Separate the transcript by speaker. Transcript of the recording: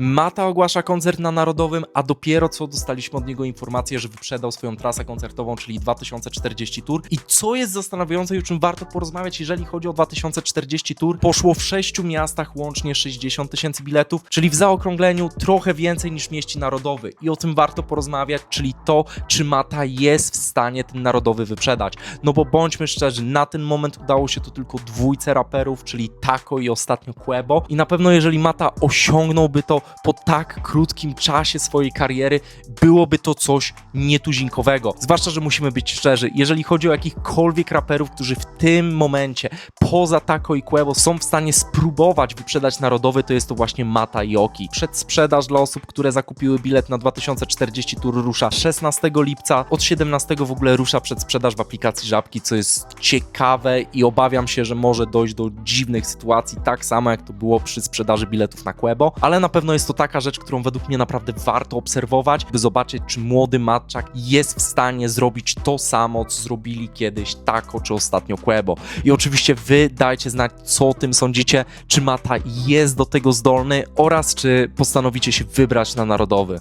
Speaker 1: Mata ogłasza koncert na Narodowym, a dopiero co dostaliśmy od niego informację, że wyprzedał swoją trasę koncertową, czyli 2040 Tour. I co jest zastanawiające i o czym warto porozmawiać, jeżeli chodzi o 2040 Tour, poszło w sześciu miastach łącznie 60 tysięcy biletów, czyli w zaokrągleniu trochę więcej niż mieści Narodowy. I o tym warto porozmawiać, czyli to, czy Mata jest w stanie ten Narodowy wyprzedać. No bo bądźmy szczerzy, na ten moment udało się to tylko dwójce raperów, czyli Taco i ostatnio Quebo. I na pewno jeżeli Mata osiągnąłby to po tak krótkim czasie swojej kariery, byłoby to coś nietuzinkowego. Zwłaszcza, że musimy być szczerzy, jeżeli chodzi o jakichkolwiek raperów, którzy w tym momencie poza Taco i Quebo są w stanie spróbować wyprzedać narodowy, to jest to właśnie Mata i Oki. Przedsprzedaż dla osób, które zakupiły bilet na 2040 Tour rusza 16 lipca, od 17 w ogóle rusza przedsprzedaż w aplikacji Żabki, co jest ciekawe i obawiam się, że może dojść do dziwnych sytuacji, tak samo jak to było przy sprzedaży biletów na Quebo, ale na pewno jest to taka rzecz, którą według mnie naprawdę warto obserwować, by zobaczyć, czy młody Matczak jest w stanie zrobić to samo, co zrobili kiedyś Taco czy ostatnio Quebo. I oczywiście wy dajcie znać, co o tym sądzicie, czy Mata jest do tego zdolny oraz czy postanowicie się wybrać na narodowy.